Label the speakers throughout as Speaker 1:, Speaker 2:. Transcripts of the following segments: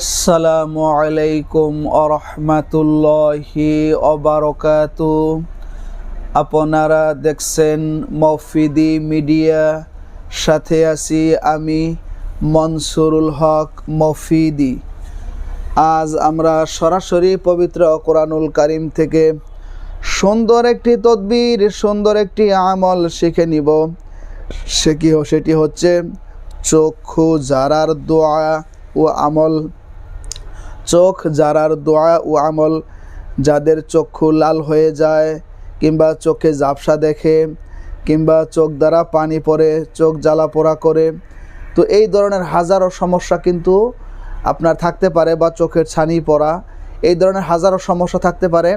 Speaker 1: আসসালামু আলাইকুম আরহামাতুল্লাহি অবারকাত আপনারা দেখছেন মফিদি মিডিয়া। সাথে আছি আমি মনসুরুল হক মফিদি। আজ আমরা সরাসরি পবিত্র কোরআনুল কারিম থেকে সুন্দর একটি তদবির, সুন্দর একটি আমল শিখে নিব। সে কি, সেটি হচ্ছে চক্ষু জারার দোয়া ও আমল চোখ যারার দোয়া ও আমল, যাদের চক্ষু লাল হয়ে যায় কিংবা চোখে ঝাপসা দেখে কিংবা চোখ দ্বারা পানি পড়ে, চোখ জ্বালা পোড়া করে, তো এই ধরনের হাজারো সমস্যা কিন্তু আপনার থাকতে পারে বা চোখের ছানি পড়া। এই ধরনের হাজারো সমস্যা থাকতে পারে।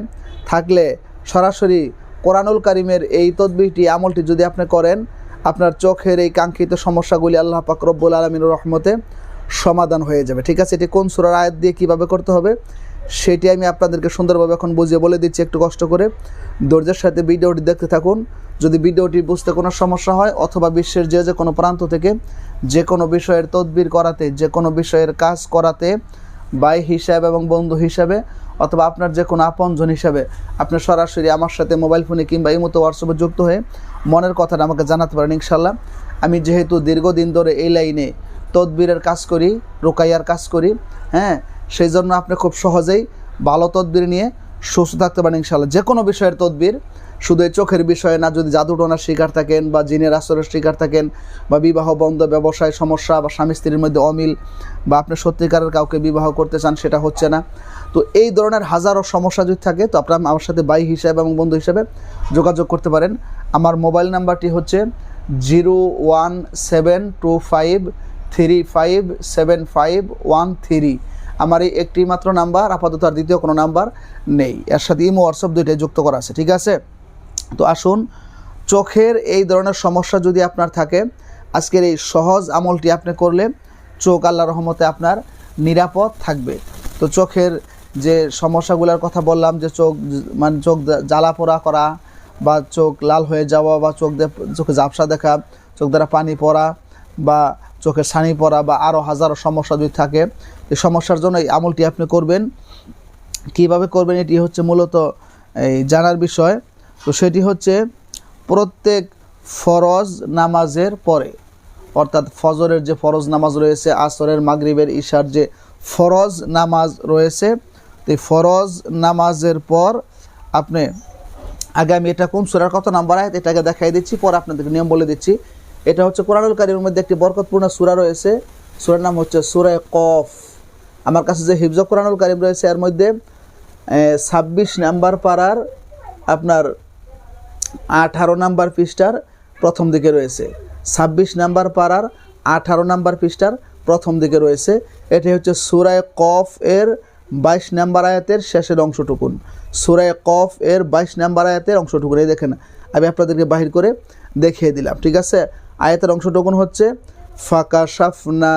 Speaker 1: থাকলে সরাসরি কোরআনুল কারিমের এই তদবিরটি, আমলটি যদি আপনি করেন, আপনার চোখের এই কাঙ্ক্ষিত সমস্যাগুলি আল্লাহ পাক রব্বুল আলমিনের রহমতে সমাধান হয়ে যাবে। ঠিক আছে? এটি কোন সুরার আয়াত দিয়ে কীভাবে করতে হবে? সেটি আমি আপনাদেরকে সুন্দরভাবে এখন বুঝিয়ে বলে দিচ্ছি একটু কষ্ট করে। ধৈর্যের সাথে ভিডিওটি দেখতে থাকুন। যদি ভিডিওটি বুঝতে কোনো সমস্যা হয় অথবা বিশ্বের যে যে কোনো প্রান্ত থেকে যে কোনো বিষয়ের তদবির করাতে, যে কোনো বিষয়ের কাজ করাতে, ভাই হিসাবে এবং বন্ধু হিসাবে অথবা আপনার যে কোনো আপনজন হিসাবে আপনি সরাসরি আমার সাথে মোবাইল ফোনে কিংবা এই মতো হোয়াটসঅ্যাপে যুক্ত হয়ে মনের কথাটা আমাকে জানাতে পারেন ইনশাল্লাহ। আমি যেহেতু দীর্ঘদিন ধরে এই লাইনে তদবিরের কাজ করি, রোকাইয়ার কাজ করি হ্যাঁ? সেই জন্য আপনি খুব সহজেই ভালো তদবির নিয়ে সুস্থ থাকতে পারেন ইনশাল্লাহ যে কোনো বিষয়ের তদবির, শুধু এই চোখের বিষয়ে না, যদি জাদুটোনার শিকার থাকেন বা জিনের আসরের শিকার থাকেন বা বিবাহ বন্ধ, ব্যবসায় সমস্যা বা স্বামী স্ত্রীর মধ্যে অমিল বা আপনি সত্যিকারের কাউকে বিবাহ করতে চান, সেটা হচ্ছে না। তো এই ধরনের হাজারো সমস্যা যদি থাকে, তো আপনার আমার সাথে বাই হিসাবে এবং বন্ধু হিসাবে যোগাযোগ করতে পারেন। আমার মোবাইল নাম্বারটি হচ্ছে zero one seven two five three five seven five one three আমার এই একটি মাত্র নাম্বার, আপাতত আর দ্বিতীয় কোনো নাম্বার নেই। এর সাথে ইমো হোয়াটসঅ্যাপ দুইটাই যুক্ত করা আছে, ঠিক আছে? তো আসুন, চোখের এই ধরনের সমস্যা যদি আপনার থাকে, আজকের এই সহজ আমলটি আপনি করলে চোখ আল্লাহ রহমতে আপনার নিরাপদ থাকবে। তো চোখের যে সমস্যাগুলোর কথা বললাম, যে চোখ মানে চোখ জ্বালা পোড়া করা, বা চোখ লাল হয়ে যাওয়া, বা চোখ চোখে ঝাপসা দেখা, চোখ দ্বারা পানি পড়া, বা চোখের ছানি পড়া বা আরও হাজারো সমস্যা যদি থাকে, এই সমস্যার জন্য এই আমলটি আপনি করবেন। কীভাবে করবেন এটি হচ্ছে মূলত এই জানার বিষয়। তো সেটি হচ্ছে প্রত্যেক ফরজ নামাজের পরে, অর্থাৎ ফজরের যে ফরজ নামাজ রয়েছে, আসরের, মাগরিবের, ঈশার যে ফরজ নামাজ রয়েছে তো ফরজ নামাজের পর আপনি, আগে আমি এটা কোন সুরার কত নাম্বার আয় এটাকে দেখাই দিচ্ছি, পর আপনাদেরকে নিয়ম বলে দিচ্ছি। এটা হচ্ছে কোরআনুল কারিমের মধ্যে একটি বরকতপূর্ণ সুরা রয়েছে। সুরার নাম হচ্ছে সুরায় কফ। আমার কাছে যে হিফজ কোরআনুল কারিম রয়েছে, এর মধ্যে ছাব্বিশ নাম্বার পাড়ার আপনার আঠারো নাম্বার পৃষ্ঠার প্রথম দিকে রয়েছে। ছাব্বিশ নাম্বার পাড়ার আঠারো নাম্বার পৃষ্ঠার প্রথম দিকে রয়েছে। এটি হচ্ছে সুরায় কফ এর বাইশ নাম্বার আয়াতের শেষের অংশটুকুন। সুরায় কফ এর বাইশ নাম্বার আয়াতের অংশটুকুন। এই দেখেন, আমি আপনাদেরকে বাহির করে দেখিয়ে দিলাম। ঠিক আছে? আয়াতের অংশটুকুন হচ্ছে? ফাঁকা সাফনা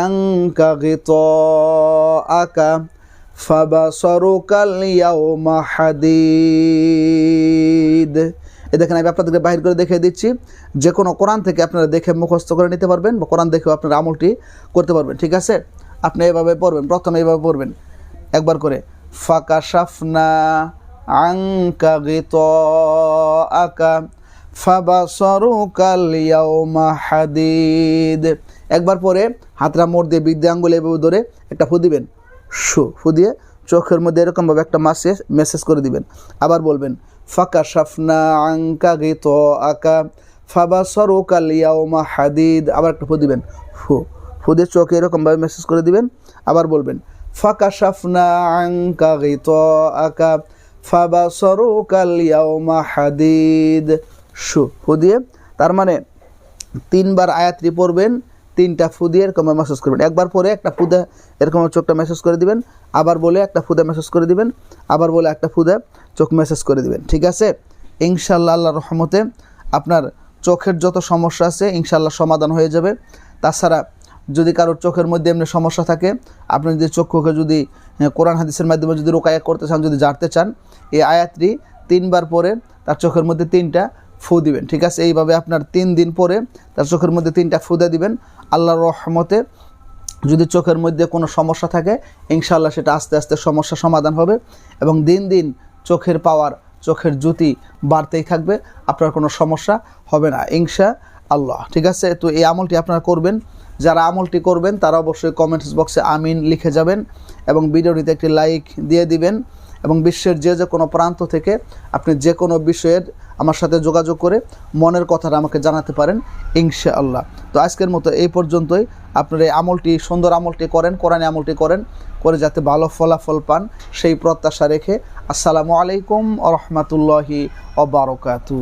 Speaker 1: আংকা গিত আকা হাদিদ। এ দেখেন, আমি আপনাদেরকে বাহির করে দেখিয়ে দিচ্ছি, যে কোনো কোরআন থেকে আপনারা দেখে মুখস্থ করে নিতে পারবেন বা কোরআন দেখেও আপনারা আমলটি করতে পারবেন, ঠিক আছে? আপনি এভাবে পড়বেন, প্রথমে এভাবে পড়বেন, একবার করে। ফাঁকা সাফনা আংকা গিত আকা হাদিদ। একবার পরে হাতরা মোড় দিয়ে বিদ্যা আঙ্গুলে এভাবে ধরে একটা ফু দিবেন। শু, ফু দিয়ে চোখের মধ্যে এরকমভাবে একটা মাসে মেসেজ করে দিবেন। আবার বলবেন ফাঁকা সাফনা আঙ্কা গীত আকা ফাবা সরুকাল ইয়াউমা হাদিদ। আবার একটা ফু দিবেন। ফু ফু দিয়ে চোখে এরকমভাবে মেসেজ করে দিবেন। আবার বলবেন ফাঁকা সাফনা আঙ্কা গীত আকা ফাবা সরুকাল ইয়াউমা হাদিদ। শু ফু দিয়ে। তার মানে তিনবার আয়াতটি পড়বেন, তিনটা ফু দিয়ে এরকম মেসেজ করবেন। একবার পরে একটা ফুদে এরকম চোখটা মেসেজ করে দিবেন, আবার বলে একটা ফুদে মেসেজ করে দিবেন, আবার বলে একটা ফুদে চোখ মেসেজ করে দিবেন। ঠিক আছে? ইনশাল্লাহ আল্লাহ রহমতে আপনার চোখের যত সমস্যা আছে ইনশাল্লাহ সমাধান হয়ে যাবে। তাছাড়া যদি কারোর চোখের মধ্যে এমনি সমস্যা থাকে, আপনি যদি চক্ষুকে যদি কোরআন হাদিসের মাধ্যমে যদি রোকায়া করতে চান, যদি জানতে চান, এই আয়াতটি তিনবার পরে তার চোখের মধ্যে তিনটা ফু দিবেন, ঠিক আছে? এইভাবে আপনার তিন দিন পরে তার চোখের মধ্যে তিনটা ফুদে দিবেন। আল্লাহর রহমতে যদি চোখের মধ্যে কোনো সমস্যা থাকে ইনশাল্লাহ সেটা আস্তে আস্তে সমস্যা সমাধান হবে এবং দিন দিন চোখের পাওয়ার, চোখের জ্যোতি বাড়তেই থাকবে, আপনার কোনো সমস্যা হবে না ইনশা আল্লাহ ঠিক আছে? তো এই আমলটি আপনারা করবেন। যারা আমলটি করবেন, তারা অবশ্যই কমেন্টস বক্সে আমিন লিখে যাবেন এবং ভিডিওটিতে একটি লাইক দিয়ে দিবেন। এবং বিশ্বের যে যে কোনো প্রান্ত থেকে আপনি যে কোনো বিষয়ের আমার সাথে যোগাযোগ করে মনের কথাটা আমাকে জানাতে পারেন ইনশা আল্লাহ তো আজকের মতো এই পর্যন্তই। আপনারা এই আমলটি, সুন্দর আমলটি করেন, কোরআনে আমলটি করেন, করে যাতে ভালো ফলাফল পান, সেই প্রত্যাশা রেখে আসসালামু আলাইকুম আ রহমতুল্লাহি অবরকাতু